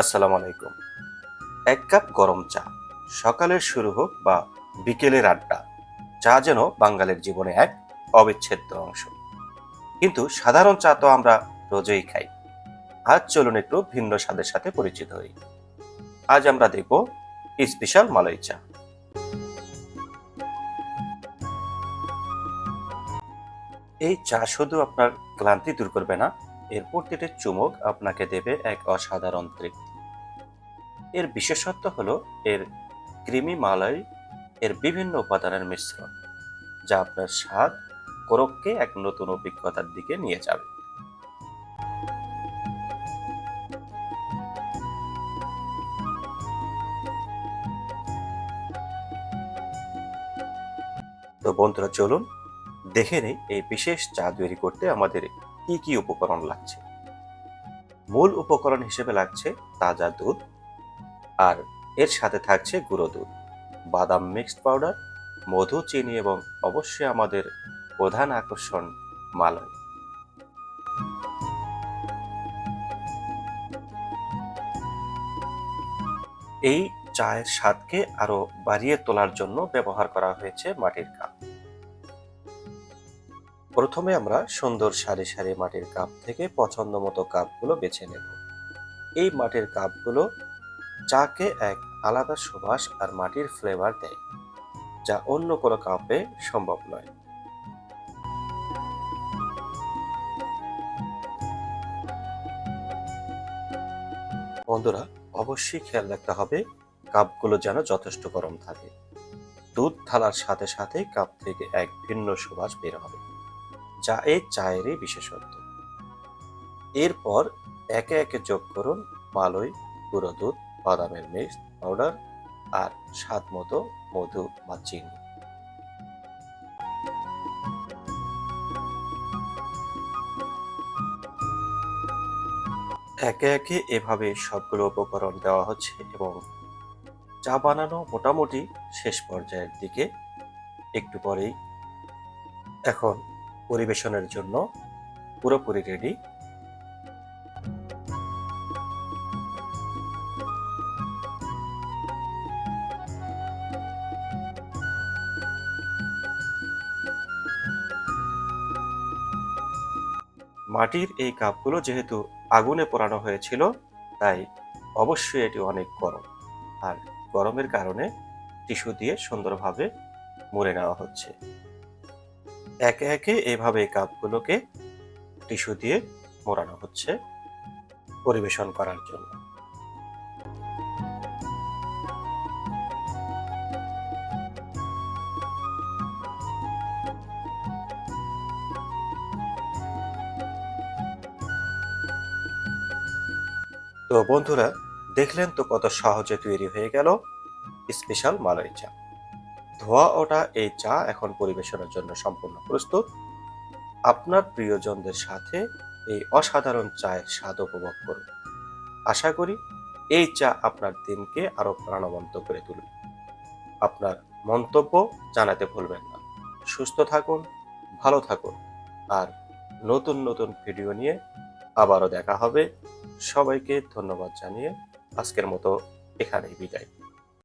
আসসালামু আলাইকুম। এক কাপ গরম চা। সকালের শুরু হোক বা বিকেলের আড্ডা, চা যেন বাঙালির জীবনে এক অবিচ্ছেদ্য অংশ। কিন্তু সাধারণ চা তো আমরা রোজই খাই। আজ চলুন একটু ভিন্ন স্বাদের সাথে পরিচিত হই। আজ আমরা দেখব স্পেশাল মালাই চা। এই চা শুধু আপনার ক্লান্তি দূর করবে না এর প্রতিটি চুমুক আপনাকে দেবে এক অসাধারণ তৃপ্তি। এর বিশেষত্ব হলো এর ক্রিমি মালাই, এর বিভিন্ন উপাদানের মিশ্রণ, যা আপনার স্বাদ কোরককে এক নতুন অভিজ্ঞতার দিকে নিয়ে যাবে। তো বন্ধুরা, চলুন দেখে নেই এই বিশেষ চা তৈরি করতে আমাদের কি কি উপকরণ লাগছে? মূল উপকরণ হিসেবে লাগছে তাজা দুধ আর এর সাথে থাকছে গুঁড়ো দুধ, বাদাম মিক্সড পাউডার মধু, চিনি এবং অবশ্যই আমাদের প্রধান আকর্ষণ মালাই এই চায়ের স্বাদকে আরও বাড়িয়ে তোলার জন্য ব্যবহার করা হয়েছে মাটির কাপ। প্রথমে আমরা সুন্দর সারি সারি মাটির কাপ থেকে পছন্দ মতো কাপগুলো বেছে নেব। এই মাটির কাপগুলো চাকে এক আলাদা সুবাস আর মাটির ফ্লেভার দেয়, যা অন্য কোনো কাপে সম্ভব নয়। বন্ধুরা, অবশ্যই খেয়াল রাখতে হবে, কাপগুলো যেন যথেষ্ট গরম থাকে। দুধ থালার সাথে সাথে কাপ থেকে এক ভিন্ন সুবাস বের হবে। যা এই চায়েরই বিশেষত্ব। এরপর একে একে যোগ করুন মালই, গুঁড়ো দুধ, বাদামের মিক্স পাউডার আর স্বাদ মতো মধু বা চিনি। একে একে এভাবে সবগুলো উপকরণ দেওয়া হচ্ছে এবং চা বানানো মোটামুটি শেষ পর্যায়ের দিকে। একটু পরেই এখন পরিবেশনের জন্য পুরোপুরি রেডি মাটির এই কাপগুলো যেহেতু আগুনে পোড়ানো হয়েছিল, তাই অবশ্যই এটি অনেক গরম। আর গরমের কারণে টিস্যু দিয়ে সুন্দরভাবে মুড়ে নেওয়া হচ্ছে। একে একে এভাবে কাপগুলোকে টিস্যু দিয়ে মোড়ানো হচ্ছে পরিবেশন করার জন্য। তো বন্ধুরা, দেখলেন তো কত সহজে তৈরি হয়ে গেল স্পেশাল মালাই চা ধোয়া ওটা এই চা এখন পরিবেশনের জন্য সম্পূর্ণ প্রস্তুত। আপনার প্রিয়জনদের সাথে এই অসাধারণ চায়ের স্বাদ উপভোগ করুন। আশা করি এই চা আপনার দিনকে আরও প্রাণবন্ত করে তুলবে। আপনার মন্তব্য জানাতে ভুলবেন না। সুস্থ থাকুন, ভালো থাকুন আর নতুন নতুন ভিডিও নিয়ে আবারও দেখা হবে। সবাইকে ধন্যবাদ জানিয়ে আজকের মতো এখানেই বিদায়।